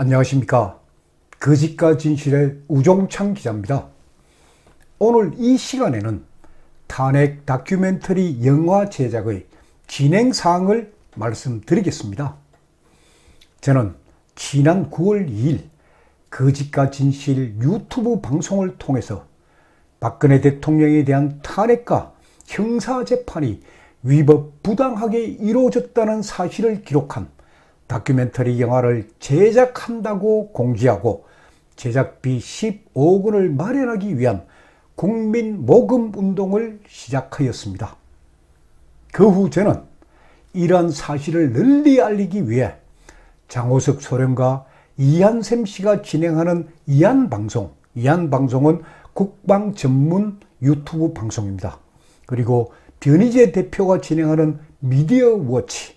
안녕하십니까. 거짓과 진실의 우종창 기자입니다. 오늘 이 시간에는 탄핵 다큐멘터리 영화 제작의 진행 사항을 말씀드리겠습니다. 저는 지난 9월 2일 거짓과 진실 유튜브 방송을 통해서 박근혜 대통령에 대한 탄핵과 형사재판이 위법 부당하게 이루어졌다는 사실을 기록한 다큐멘터리 영화를 제작한다고 공지하고 제작비 15억 원을 마련하기 위한 국민 모금 운동을 시작하였습니다. 그 후 저는 이러한 사실을 널리 알리기 위해 장호석 소령과 이한샘 씨가 진행하는 이한방송, 이한방송은 국방 전문 유튜브 방송입니다. 그리고 변희재 대표가 진행하는 미디어 워치,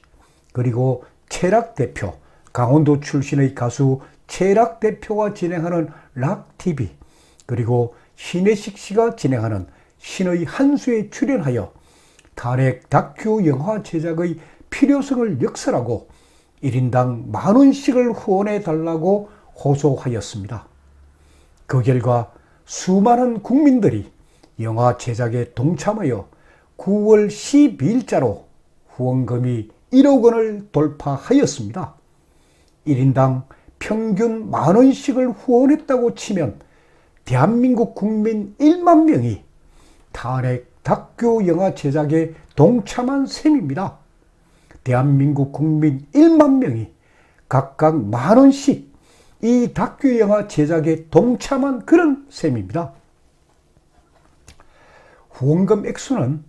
그리고 최락 대표, 강원도 출신의 가수 최락 대표가 진행하는 락TV, 그리고 신혜식 씨가 진행하는 신의 한수에 출연하여 탄핵 다큐 영화 제작의 필요성을 역설하고 1인당 만 원씩을 후원해 달라고 호소하였습니다. 그 결과 수많은 국민들이 영화 제작에 동참하여 9월 12일자로 후원금이 1억 원을 돌파하였습니다. 1인당 평균 만 원씩을 후원했다고 치면 대한민국 국민 1만 명이 탄핵 다큐 영화 제작에 동참한 셈입니다. 대한민국 국민 1만 명이 각각 만 원씩 이 다큐 영화 제작에 동참한 그런 셈입니다. 후원금 액수는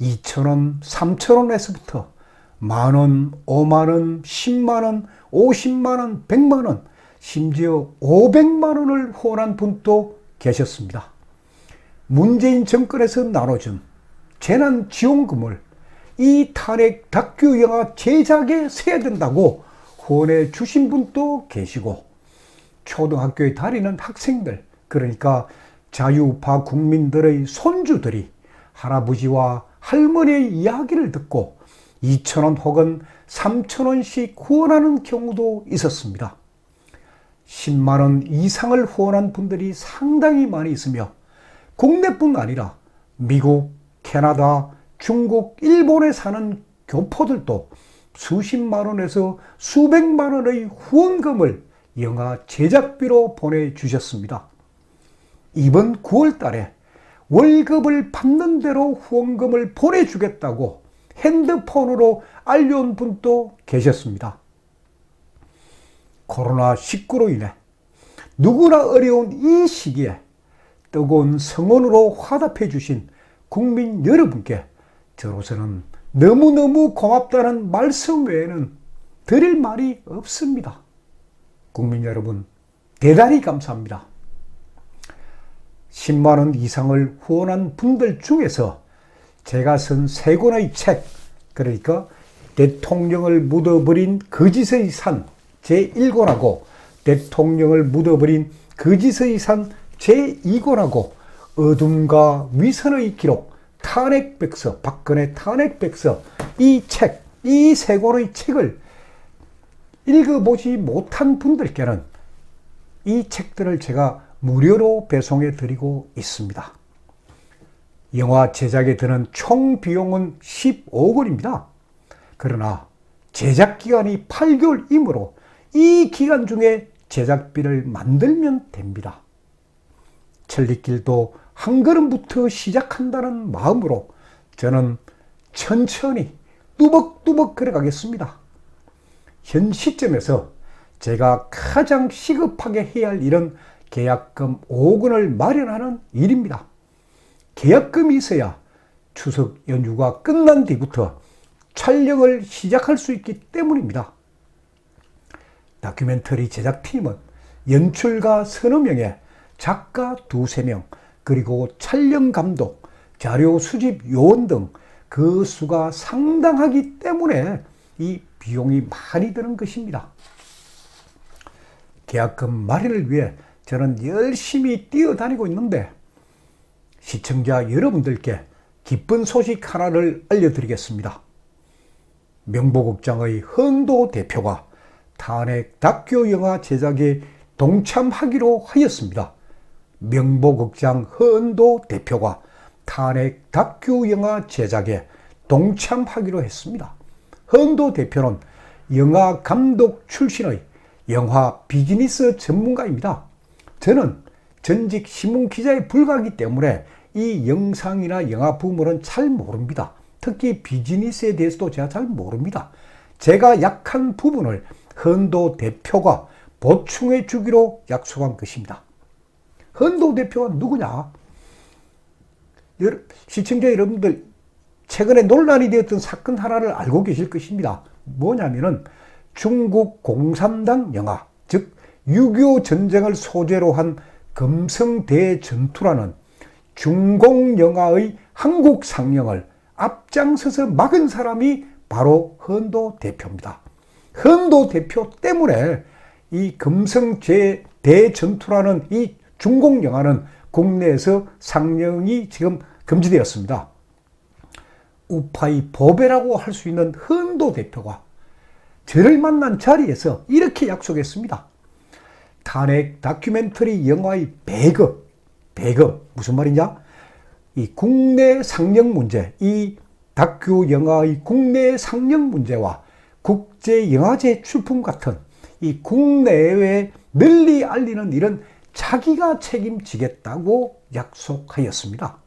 2천원, 3천원에서부터 만원, 5만원, 10만원, 50만원, 100만원, 심지어 500만원을 후원한 분도 계셨습니다. 문재인 정권에서 나눠준 재난 지원금을 이 탄핵 다큐 영화 제작에 써야 된다고 후원해 주신 분도 계시고 초등학교에 다니는 학생들 그러니까 자유파 국민들의 손주들이 할아버지와 할머니의 이야기를 듣고 2천원 혹은 3천원씩 후원하는 경우도 있었습니다. 10만원 이상을 후원한 분들이 상당히 많이 있으며 국내뿐 아니라 미국, 캐나다, 중국, 일본에 사는 교포들도 수십만 원에서 수백만 원의 후원금을 영화 제작비로 보내주셨습니다. 이번 9월 달에 월급을 받는 대로 후원금을 보내주겠다고 핸드폰으로 알려온 분도 계셨습니다. 코로나19로 인해 누구나 어려운 이 시기에 뜨거운 성원으로 화답해 주신 국민 여러분께 저로서는 너무너무 고맙다는 말씀 외에는 드릴 말이 없습니다. 국민 여러분, 대단히 감사합니다. 10만원 이상을 후원한 분들 중에서 제가 쓴 세 권의 책, 그러니까 대통령을 묻어버린 거짓의 산 제1권하고 대통령을 묻어버린 거짓의 산 제2권하고 어둠과 위선의 기록 탄핵백서 박근혜 탄핵백서 이 책, 이 세 권의 책을 읽어보지 못한 분들께는 이 책들을 제가 무료로 배송해 드리고 있습니다. 영화 제작에 드는 총 비용은 15억 원입니다. 그러나 제작 기간이 8개월이므로 이 기간 중에 제작비를 만들면 됩니다. 천리길도 한 걸음부터 시작한다는 마음으로 저는 천천히 뚜벅뚜벅 걸어가겠습니다. 현 시점에서 제가 가장 시급하게 해야 할 일은 계약금 5억 원을 마련하는 일입니다. 계약금이 있어야 추석 연휴가 끝난 뒤부터 촬영을 시작할 수 있기 때문입니다. 다큐멘터리 제작팀은 연출가 서너 명에 작가 두세 명, 그리고 촬영 감독, 자료 수집 요원 등 그 수가 상당하기 때문에 이 비용이 많이 드는 것입니다. 계약금 마련을 위해 저는 열심히 뛰어다니고 있는데 시청자 여러분들께 기쁜 소식 하나를 알려드리겠습니다. 명보극장의 흥도 대표가 탄핵 다큐 영화 제작에 동참하기로 하였습니다. 명보극장 허은도 대표가 탄핵 다큐 영화 제작에 동참하기로 했습니다. 허은도 대표는 영화 감독 출신의 영화 비즈니스 전문가입니다. 저는 전직 신문 기자에 불과하기 때문에 이 영상이나 영화 부문은 잘 모릅니다. 특히 비즈니스에 대해서도 제가 잘 모릅니다. 제가 약한 부분을 헌도 대표가 보충해 주기로 약속한 것입니다. 헌도 대표가 누구냐? 시청자 여러분들 최근에 논란이 되었던 사건 하나를 알고 계실 것입니다. 뭐냐면은 중국 공산당 영화, 즉, 6.25 전쟁을 소재로 한 금성대전투라는 중공 영화의 한국 상영을 앞장서서 막은 사람이 바로 헌도 대표입니다. 헌도 대표 때문에 이 금성제 대전투라는 이 중공 영화는 국내에서 상영이 지금 금지되었습니다. 우파의 보배라고 할 수 있는 헌도 대표가 저를 만난 자리에서 이렇게 약속했습니다. 탄핵 다큐멘터리 영화의 배급, 배급, 무슨 말이냐? 이 국내 상영 문제, 이 다큐 영화의 국내 상영 문제와 국제 영화제 출품 같은 이 국내외에 널리 알리는 일은 자기가 책임지겠다고 약속하였습니다.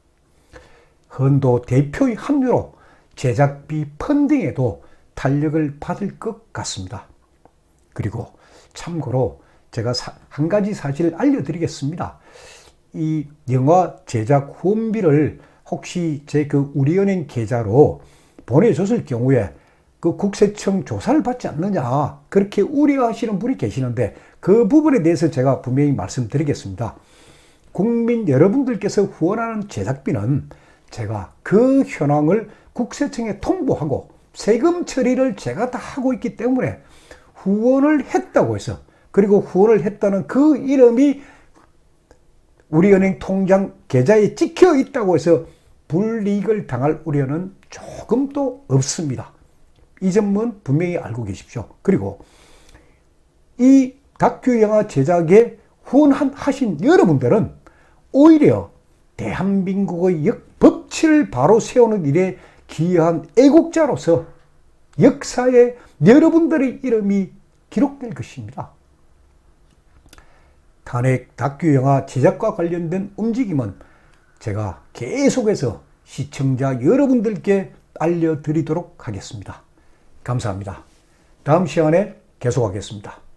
헌도 대표의 합류로 제작비 펀딩에도 탄력을 받을 것 같습니다. 그리고 참고로 제가 사- 한 가지 사실을 알려드리겠습니다. 이 영화 제작 후원비를 혹시 제 그 우리은행 계좌로 보내줬을 경우에 그 국세청 조사를 받지 않느냐 그렇게 우려하시는 분이 계시는데 그 부분에 대해서 제가 분명히 말씀드리겠습니다. 국민 여러분들께서 후원하는 제작비는 제가 그 현황을 국세청에 통보하고 세금 처리를 제가 다 하고 있기 때문에 후원을 했다고 해서 그리고 후원을 했다는 그 이름이 우리은행 통장 계좌에 찍혀 있다고 해서 불이익을 당할 우려는 조금도 없습니다. 이 점은 분명히 알고 계십시오. 그리고 이 다큐 영화 제작에 후원하신 여러분들은 오히려 대한민국의 역, 법치를 바로 세우는 일에 기여한 애국자로서 역사에 여러분들의 이름이 기록될 것입니다. 탄핵 다큐 영화 제작과 관련된 움직임은 제가 계속해서 시청자 여러분들께 알려드리도록 하겠습니다. 감사합니다. 다음 시간에 계속하겠습니다.